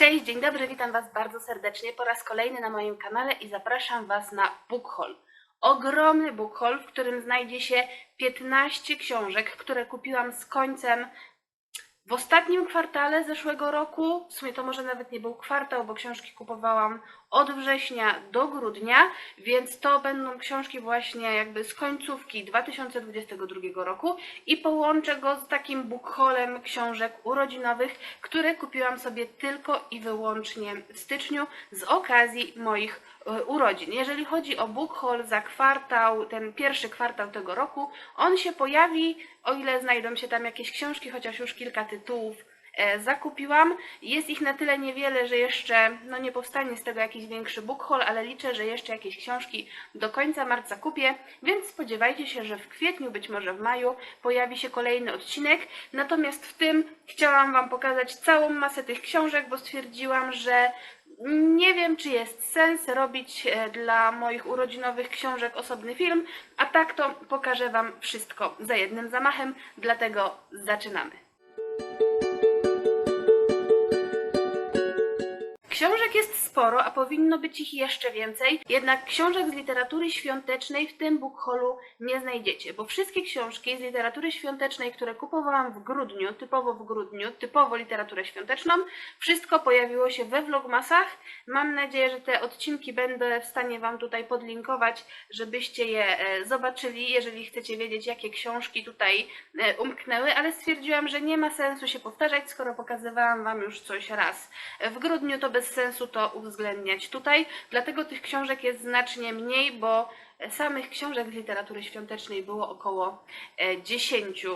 Cześć, dzień dobry, witam Was bardzo serdecznie po raz kolejny na moim kanale i zapraszam Was na book haul. Ogromny book haul, w którym znajdzie się 15 książek, które kupiłam z końcem w ostatnim kwartale zeszłego roku. W sumie to może nawet nie był kwartał, bo książki kupowałam od września do grudnia, więc to będą książki właśnie jakby z końcówki 2022 roku i połączę go z takim book haulem książek urodzinowych, które kupiłam sobie tylko i wyłącznie w styczniu z okazji moich e, urodzin. Jeżeli chodzi o book haul za kwartał, ten pierwszy kwartał tego roku, on się pojawi, o ile znajdą się tam jakieś książki, chociaż już kilka tytułów zakupiłam. Jest ich na tyle niewiele, że jeszcze no, nie powstanie z tego jakiś większy book haul, ale liczę, że jeszcze jakieś książki do końca marca kupię, więc spodziewajcie się, że w kwietniu, być może w maju pojawi się kolejny odcinek. Natomiast w tym chciałam Wam pokazać całą masę tych książek, bo stwierdziłam, że nie wiem, czy jest sens robić e, dla moich urodzinowych książek osobny film, a tak to pokażę Wam wszystko za jednym zamachem, dlatego zaczynamy. Sporo, a powinno być ich jeszcze więcej, jednak książek z literatury świątecznej w tym book haulu nie znajdziecie, bo wszystkie książki z literatury świątecznej, które kupowałam w grudniu, typowo w grudniu, typowo literaturę świąteczną, wszystko pojawiło się we vlogmasach. Mam nadzieję, że te odcinki będę w stanie Wam tutaj podlinkować, żebyście je e, zobaczyli, jeżeli chcecie wiedzieć, jakie książki tutaj e, umknęły, ale stwierdziłam, że nie ma sensu się powtarzać, skoro pokazywałam Wam już coś raz. W grudniu to bez sensu to uwzględniać tutaj, dlatego tych książek jest znacznie mniej, bo samych książek z literatury świątecznej było około e, 10,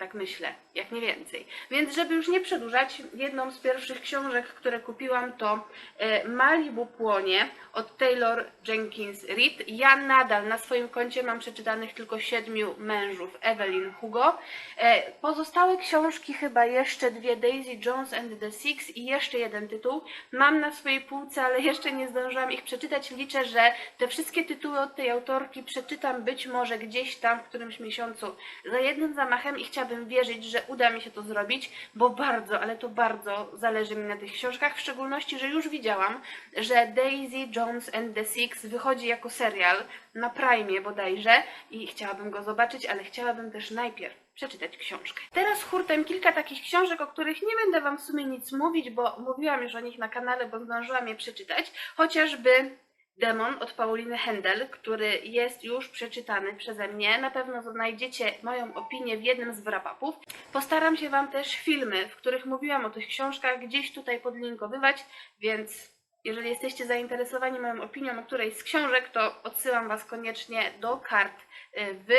tak myślę, jak nie więcej. Więc żeby już nie przedłużać, jedną z pierwszych książek, które kupiłam to e, Malibu Płonie od Taylor Jenkins Reid. Ja nadal na swoim koncie mam przeczytanych tylko siedmiu mężów Evelyn Hugo. E, Pozostałe książki, chyba jeszcze dwie Daisy Jones and the Six i jeszcze jeden tytuł, mam na swojej półce, ale jeszcze nie zdążyłam ich przeczytać. Liczę, że te wszystkie tytuły od tej autorki przeczytam być może gdzieś tam w którymś miesiącu za jednym zamachem i chciałabym wierzyć, że uda mi się to zrobić, bo bardzo, ale to bardzo zależy mi na tych książkach, w szczególności, że już widziałam, że Daisy Jones and the Six wychodzi jako serial na Prime bodajże i chciałabym go zobaczyć, ale chciałabym też najpierw przeczytać książkę. Teraz hurtem kilka takich książek, o których nie będę Wam w sumie nic mówić, bo mówiłam już o nich na kanale, bo zdążyłam je przeczytać, chociażby Demon od Pauliny Händel, który jest już przeczytany przeze mnie. Na pewno znajdziecie moją opinię w jednym z wrap-upów. Postaram się Wam też filmy, w których mówiłam o tych książkach, gdzieś tutaj podlinkowywać, więc jeżeli jesteście zainteresowani moją opinią o którejś z książek, to odsyłam Was koniecznie do kart y, w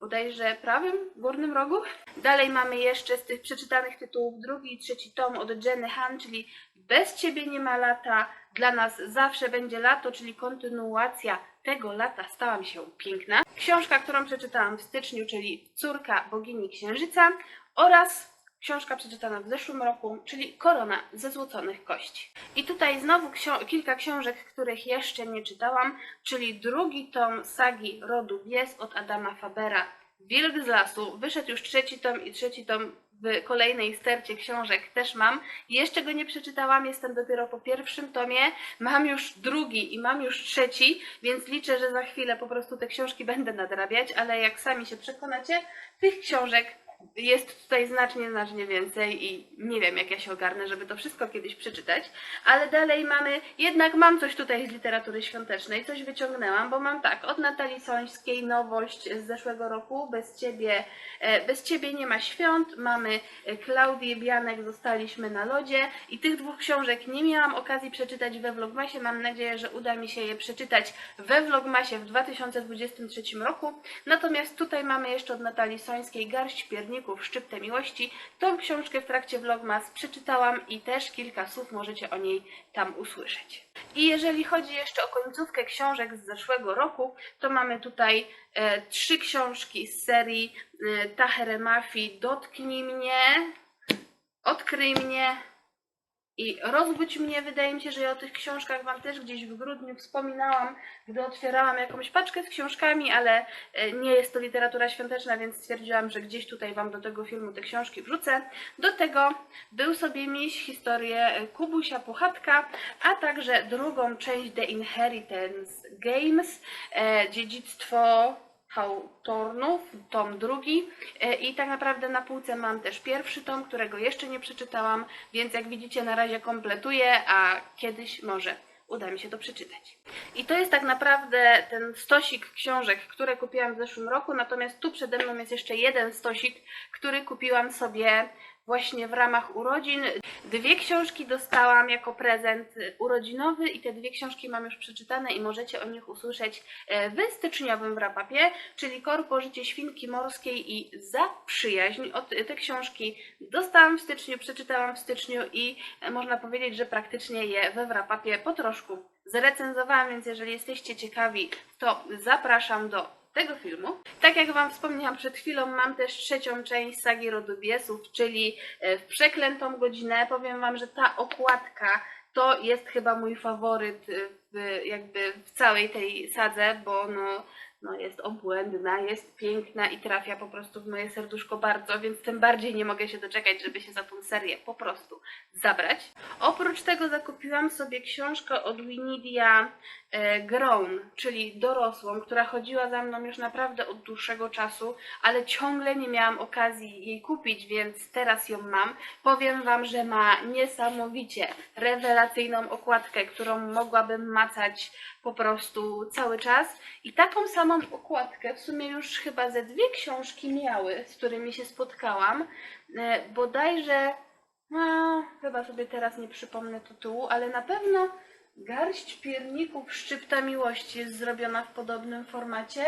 bodajże prawym górnym rogu. Dalej mamy jeszcze z tych przeczytanych tytułów drugi i trzeci tom od Jenny Han, czyli Bez Ciebie nie ma lata, dla nas zawsze będzie lato, czyli kontynuacja tego lata stała się piękna. Książka, którą przeczytałam w styczniu, czyli Córka bogini księżyca oraz książka przeczytana w zeszłym roku, czyli Korona ze złoconych kości. I tutaj znowu ksio- kilka książek, których jeszcze nie czytałam, czyli drugi tom sagi rodu Bies od Adama Fabera Wilk z lasu. Wyszedł już trzeci tom i trzeci tom w kolejnej stercie książek też mam. Jeszcze go nie przeczytałam, jestem dopiero po pierwszym tomie. Mam już drugi i mam już trzeci, więc liczę, że za chwilę po prostu te książki będę nadrabiać, ale jak sami się przekonacie, tych książek jest tutaj znacznie, znacznie więcej i nie wiem, jak ja się ogarnę, żeby to wszystko kiedyś przeczytać. Ale dalej mamy, jednak mam coś tutaj z literatury świątecznej, coś wyciągnęłam, bo mam tak, od Natalii Sońskiej nowość z zeszłego roku, Bez Ciebie, e, bez ciebie nie ma świąt, mamy e, Klaudię Bianek, Zostaliśmy na lodzie i tych dwóch książek nie miałam okazji przeczytać we Vlogmasie, mam nadzieję, że uda mi się je przeczytać we Vlogmasie w 2023 roku. Natomiast tutaj mamy jeszcze od Natalii Sońskiej Garść Pierników, Szczyptę Miłości. Tą książkę w trakcie Vlogmas przeczytałam i też kilka słów możecie o niej tam usłyszeć. I jeżeli chodzi jeszcze o końcówkę książek z zeszłego roku, to mamy tutaj e, trzy książki z serii e, Taherę Mafi Dotknij mnie, Odkryj mnie i Rozbudź mnie, wydaje mi się, że ja o tych książkach Wam też gdzieś w grudniu wspominałam, gdy otwierałam jakąś paczkę z książkami, ale e, nie jest to literatura świąteczna, więc stwierdziłam, że gdzieś tutaj Wam do tego filmu te książki wrzucę. Do tego był sobie miś historię e, Kubusia Puchatka, a także drugą część The Inheritance Games, e, dziedzictwo Hawthornów, tom drugi E, i tak naprawdę na półce mam też pierwszy tom, którego jeszcze nie przeczytałam, więc jak widzicie na razie kompletuję, a kiedyś może uda mi się to przeczytać. I to jest tak naprawdę ten stosik książek, które kupiłam w zeszłym roku, natomiast tu przede mną jest jeszcze jeden stosik, który kupiłam sobie właśnie w ramach urodzin. Dwie książki dostałam jako prezent urodzinowy i te dwie książki mam już przeczytane i możecie o nich usłyszeć e, w styczniowym wrapapie, czyli Korpo Życie Świnki Morskiej i Za Przyjaźń. Od, te książki dostałam w styczniu, przeczytałam w styczniu i e, można powiedzieć, że praktycznie je we wrapapie po troszku zrecenzowałam, więc jeżeli jesteście ciekawi, to zapraszam do tego filmu. Tak jak Wam wspomniałam przed chwilą, mam też trzecią część sagi Rodu Biesów, czyli e, w przeklętą godzinę. Powiem Wam, że ta okładka to jest chyba mój faworyt e, w, jakby w całej tej sadze, bo no, no jest obłędna, jest piękna i trafia po prostu w moje serduszko bardzo, więc tym bardziej nie mogę się doczekać, żeby się za tą serię po prostu zabrać. Oprócz tego zakupiłam sobie książkę od Winidia e, Grown, czyli dorosłą, która chodziła za mną już naprawdę od dłuższego czasu, ale ciągle nie miałam okazji jej kupić, więc teraz ją mam. Powiem Wam, że ma niesamowicie rewelacyjną okładkę, którą mogłabym macać po prostu cały czas. I taką samą okładkę w sumie już chyba ze dwie książki miały, z którymi się spotkałam. E, Bodajże, no, chyba sobie teraz nie przypomnę tytułu, ale na pewno Garść pierników Szczypta Miłości jest zrobiona w podobnym formacie.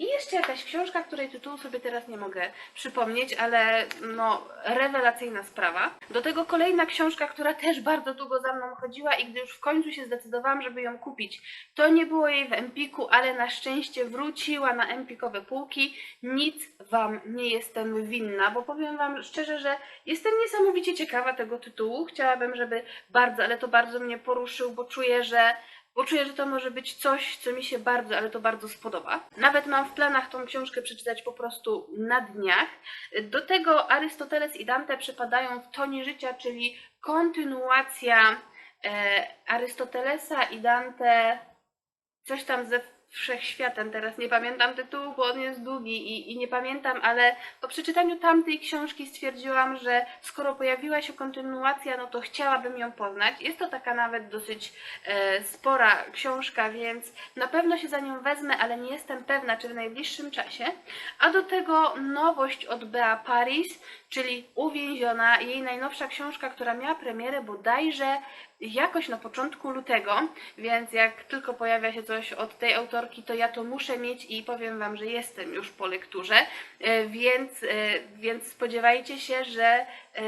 I jeszcze jakaś książka, której tytułu sobie teraz nie mogę przypomnieć, ale no, rewelacyjna sprawa. Do tego kolejna książka, która też bardzo długo za mną chodziła i gdy już w końcu się zdecydowałam, żeby ją kupić, to nie było jej w Empiku, ale na szczęście wróciła na Empikowe półki. Nic Wam nie jestem winna, bo powiem Wam szczerze, że jestem niesamowicie ciekawa tego tytułu. Chciałabym, żeby bardzo, ale to bardzo mnie poruszył, bo czuję, że bo czuję, że to może być coś, co mi się bardzo, ale to bardzo spodoba. Nawet mam w planach tą książkę przeczytać po prostu na dniach. Do tego Arystoteles i Dante przypadają w tonie życia, czyli kontynuacja e, Arystotelesa i Dante, coś tam ze wszechświatem, teraz nie pamiętam tytułu, bo on jest długi i, i nie pamiętam, ale po przeczytaniu tamtej książki stwierdziłam, że skoro pojawiła się kontynuacja, no to chciałabym ją poznać. Jest to taka nawet dosyć e, spora książka, więc na pewno się za nią wezmę, ale nie jestem pewna, czy w najbliższym czasie. A do tego nowość od Bea Paris, czyli Uwięziona, jej najnowsza książka, która miała premierę bodajże jakoś na początku lutego, więc jak tylko pojawia się coś od tej autorki, to ja to muszę mieć i powiem Wam, że jestem już po lekturze, e, więc, e, więc spodziewajcie się, że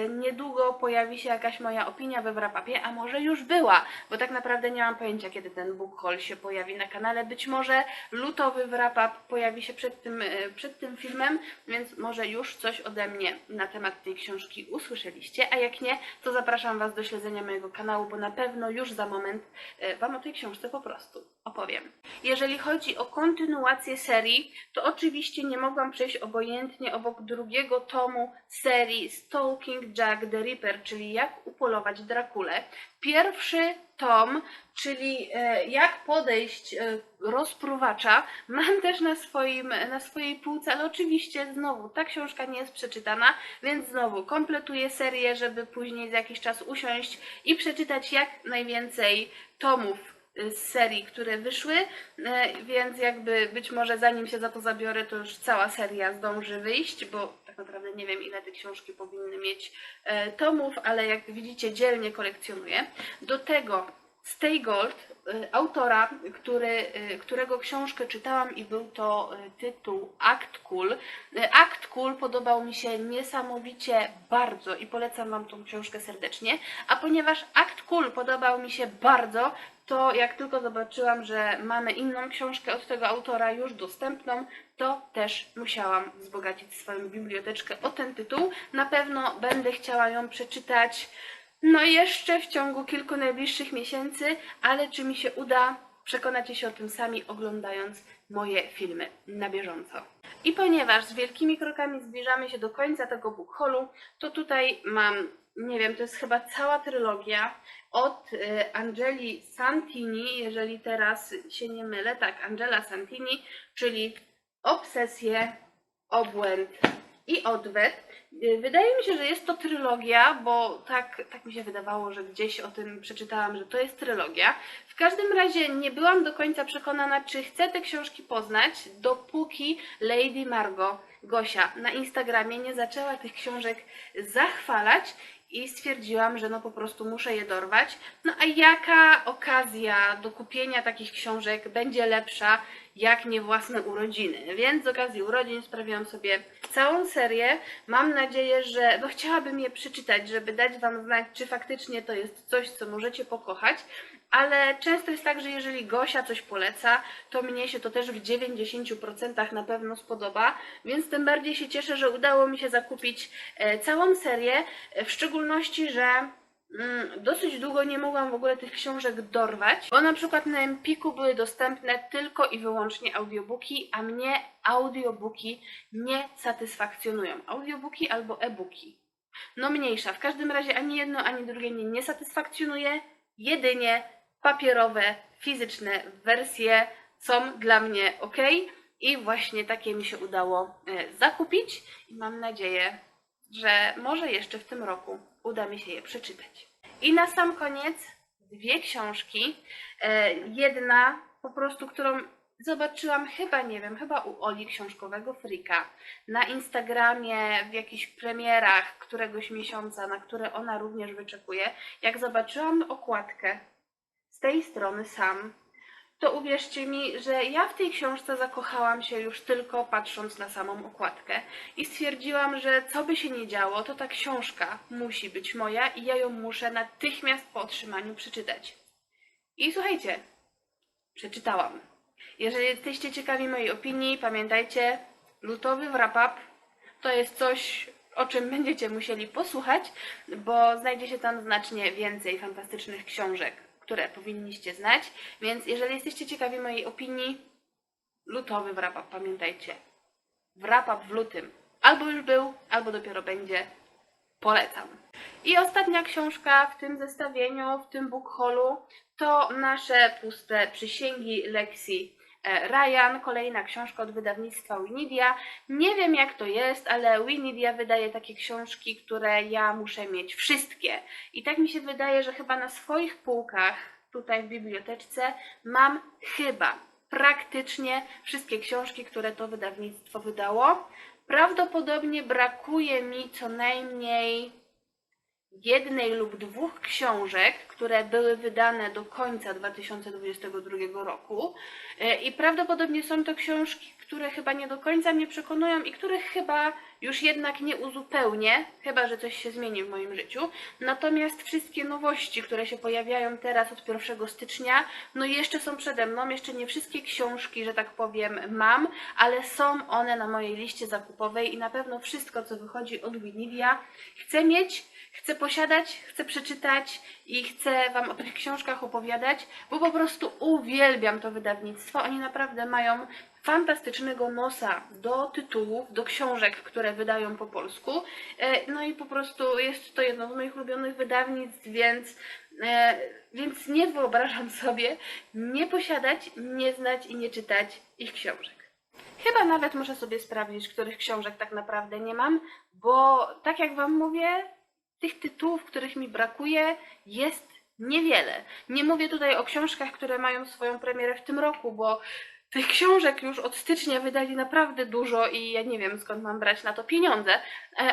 niedługo pojawi się jakaś moja opinia we wrapapie, a może już była, bo tak naprawdę nie mam pojęcia, kiedy ten book haul się pojawi na kanale. Być może lutowy wrapap pojawi się przed tym, e, przed tym filmem, więc może już coś ode mnie na temat tej książki usłyszeliście, a jak nie, to zapraszam Was do śledzenia mojego kanału, bo na pewno już za moment e, Wam o tej książce po prostu opowiem. Jeżeli chodzi o kontynuację serii, to oczywiście nie mogłam przejść obojętnie obok drugiego tomu serii Stalking Jack the Ripper, czyli jak upolować Drakulę. Pierwszy tom, czyli e, jak podejść e, rozpruwacza, mam też na, swoim, na swojej półce, ale oczywiście znowu ta książka nie jest przeczytana, więc znowu kompletuję serię, żeby później za jakiś czas usiąść i przeczytać jak najwięcej tomów z serii, które wyszły, e, więc jakby być może zanim się za to zabiorę, to już cała seria zdąży wyjść, bo tak naprawdę nie wiem ile te książki powinny mieć e, tomów, ale jak widzicie dzielnie kolekcjonuję. Do tego Stay Gold, autora, który, którego książkę czytałam i był to tytuł Act Cool. Act Cool podobał mi się niesamowicie bardzo i polecam Wam tą książkę serdecznie, a ponieważ Act Cool podobał mi się bardzo, to jak tylko zobaczyłam, że mamy inną książkę od tego autora już dostępną, to też musiałam wzbogacić swoją biblioteczkę o ten tytuł. Na pewno będę chciała ją przeczytać No jeszcze w ciągu kilku najbliższych miesięcy, ale czy mi się uda, przekonacie się o tym sami oglądając moje filmy na bieżąco. I ponieważ z wielkimi krokami zbliżamy się do końca tego book haulu, to tutaj mam, nie wiem, to jest chyba cała trylogia od e, Angeli Santini, jeżeli teraz się nie mylę, tak, Angela Santini, czyli Obsesje, Obłęd i Odwet. Y, Wydaje mi się, że jest to trylogia, bo tak, tak mi się wydawało, że gdzieś o tym przeczytałam, że to jest trylogia. W każdym razie nie byłam do końca przekonana, czy chcę te książki poznać, dopóki Lady Margot Gosia na Instagramie nie zaczęła tych książek zachwalać i stwierdziłam, że no po prostu muszę je dorwać. No a jaka okazja do kupienia takich książek będzie lepsza jak nie własne urodziny? Więc z okazji urodzin sprawiłam sobie całą serię. Mam nadzieję, że bo chciałabym je przeczytać, żeby dać Wam znać, czy faktycznie to jest coś, co możecie pokochać. Ale często jest tak, że jeżeli Gosia coś poleca, to mnie się to też w 90% na pewno spodoba, więc tym bardziej się cieszę, że udało mi się zakupić e, całą serię, e, w szczególności, że mm, dosyć długo nie mogłam w ogóle tych książek dorwać, bo na przykład na Empiku były dostępne tylko i wyłącznie audiobooki, a mnie audiobooki nie satysfakcjonują. Audiobooki albo e-booki. No mniejsza, w każdym razie ani jedno, ani drugie mnie nie satysfakcjonuje, jedynie papierowe, fizyczne wersje są dla mnie ok i właśnie takie mi się udało e, zakupić i mam nadzieję, że może jeszcze w tym roku uda mi się je przeczytać. I na sam koniec dwie książki. E, Jedna po prostu, którą zobaczyłam chyba, nie wiem, chyba u Oli Książkowego Frika na Instagramie, w jakichś premierach któregoś miesiąca, na które ona również wyczekuje. Jak zobaczyłam okładkę tej strony sam, to uwierzcie mi, że ja w tej książce zakochałam się już tylko patrząc na samą okładkę i stwierdziłam, że co by się nie działo, to ta książka musi być moja i ja ją muszę natychmiast po otrzymaniu przeczytać. I słuchajcie, przeczytałam. Jeżeli jesteście ciekawi mojej opinii, pamiętajcie, lutowy wrap-up to jest coś, o czym będziecie musieli posłuchać, bo znajdzie się tam znacznie więcej fantastycznych książek, które powinniście znać. Więc jeżeli jesteście ciekawi mojej opinii, lutowy wrap-up, pamiętajcie. Wrap-up w lutym. Albo już był, albo dopiero będzie. Polecam. I ostatnia książka w tym zestawieniu, w tym book to nasze puste przysięgi e, Ryan, kolejna książka od wydawnictwa Winidia. Nie wiem jak to jest, ale Winidia wydaje takie książki, które ja muszę mieć wszystkie. I tak mi się wydaje, że chyba na swoich półkach tutaj w biblioteczce mam chyba praktycznie wszystkie książki, które to wydawnictwo wydało. Prawdopodobnie brakuje mi co najmniej jednej lub dwóch książek, które były wydane do końca 2022 roku. E, I prawdopodobnie są to książki, które chyba nie do końca mnie przekonują i których chyba już jednak nie uzupełnię, chyba że coś się zmieni w moim życiu. Natomiast wszystkie nowości, które się pojawiają teraz od 1 stycznia, no jeszcze są przede mną. Jeszcze nie wszystkie książki, że tak powiem, mam, ale są one na mojej liście zakupowej i na pewno wszystko, co wychodzi od Winidia, chcę mieć chcę posiadać, chcę przeczytać i chcę Wam o tych książkach opowiadać, bo po prostu uwielbiam to wydawnictwo. Oni naprawdę mają fantastycznego nosa do tytułów, do książek, które wydają po polsku. E, No i po prostu jest to jedno z moich ulubionych wydawnictw, więc, e, więc nie wyobrażam sobie nie posiadać, nie znać i nie czytać ich książek. Chyba nawet muszę sobie sprawdzić, których książek tak naprawdę nie mam, bo tak jak Wam mówię, tych tytułów, których mi brakuje, jest niewiele. Nie mówię tutaj o książkach, które mają swoją premierę w tym roku, bo tych książek już od stycznia wydali naprawdę dużo i ja nie wiem skąd mam brać na to pieniądze, e,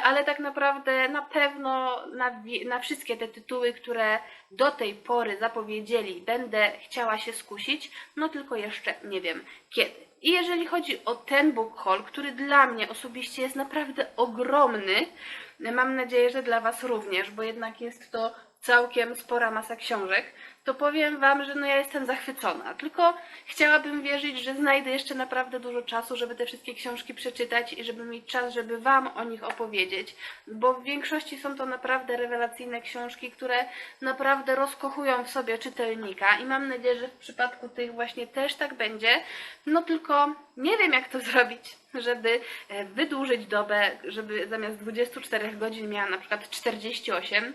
ale tak naprawdę na pewno na, na wszystkie te tytuły, które do tej pory zapowiedzieli, będę chciała się skusić, no tylko jeszcze nie wiem kiedy. I jeżeli chodzi o ten book haul, który dla mnie osobiście jest naprawdę ogromny, mam nadzieję, że dla Was również, bo jednak jest to całkiem spora masa książek, to powiem Wam, że no ja jestem zachwycona. Tylko chciałabym wierzyć, że znajdę jeszcze naprawdę dużo czasu, żeby te wszystkie książki przeczytać i żeby mieć czas, żeby Wam o nich opowiedzieć, bo w większości są to naprawdę rewelacyjne książki, które naprawdę rozkochują w sobie czytelnika i mam nadzieję, że w przypadku tych właśnie też tak będzie. No tylko nie wiem, jak to zrobić, żeby e, wydłużyć dobę, żeby zamiast 24 godzin miała na przykład 48.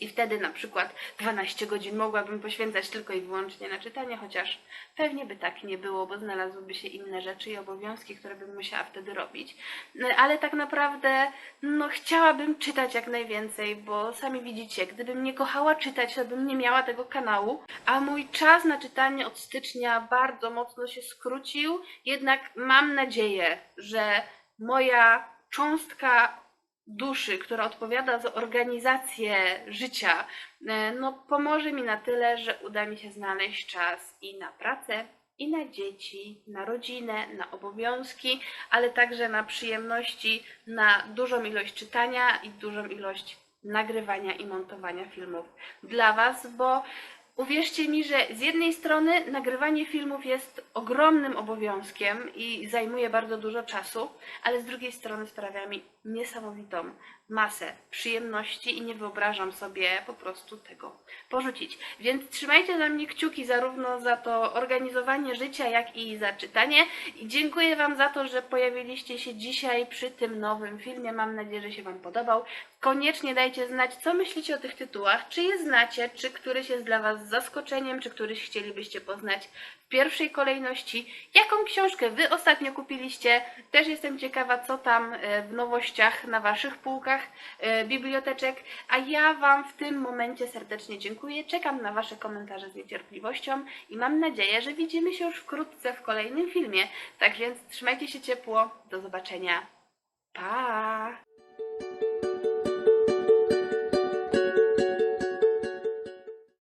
I wtedy na przykład 12 godzin mogłabym poświęcać tylko i wyłącznie na czytanie, chociaż pewnie by tak nie było, bo znalazłyby się inne rzeczy i obowiązki, które bym musiała wtedy robić. No, Ale tak naprawdę, no chciałabym czytać jak najwięcej, bo sami widzicie, gdybym nie kochała czytać, to bym nie miała tego kanału, a mój czas na czytanie od stycznia bardzo mocno się skrócił, jednak mam nadzieję, że moja cząstka duszy, która odpowiada za organizację życia, e, no pomoże mi na tyle, że uda mi się znaleźć czas i na pracę, i na dzieci, na rodzinę, na obowiązki, ale także na przyjemności, na dużą ilość czytania i dużą ilość nagrywania i montowania filmów dla Was, bo uwierzcie mi, że z jednej strony nagrywanie filmów jest ogromnym obowiązkiem i zajmuje bardzo dużo czasu, ale z drugiej strony sprawia mi niesamowitą masę przyjemności i nie wyobrażam sobie po prostu tego porzucić. Więc trzymajcie za mnie kciuki zarówno za to organizowanie życia, jak i za czytanie. I dziękuję Wam za to, że pojawiliście się dzisiaj przy tym nowym filmie. Mam nadzieję, że się Wam podobał. Koniecznie dajcie znać, co myślicie o tych tytułach, czy je znacie, czy któryś jest dla Was zaskoczeniem, czy któryś chcielibyście poznać w pierwszej kolejności. Jaką książkę Wy ostatnio kupiliście? Też jestem ciekawa, co tam e, w nowościach na Waszych półkach e, biblioteczek. A ja Wam w tym momencie serdecznie dziękuję. Czekam na Wasze komentarze z niecierpliwością i mam nadzieję, że widzimy się już wkrótce w kolejnym filmie. Tak więc trzymajcie się ciepło. Do zobaczenia. Pa!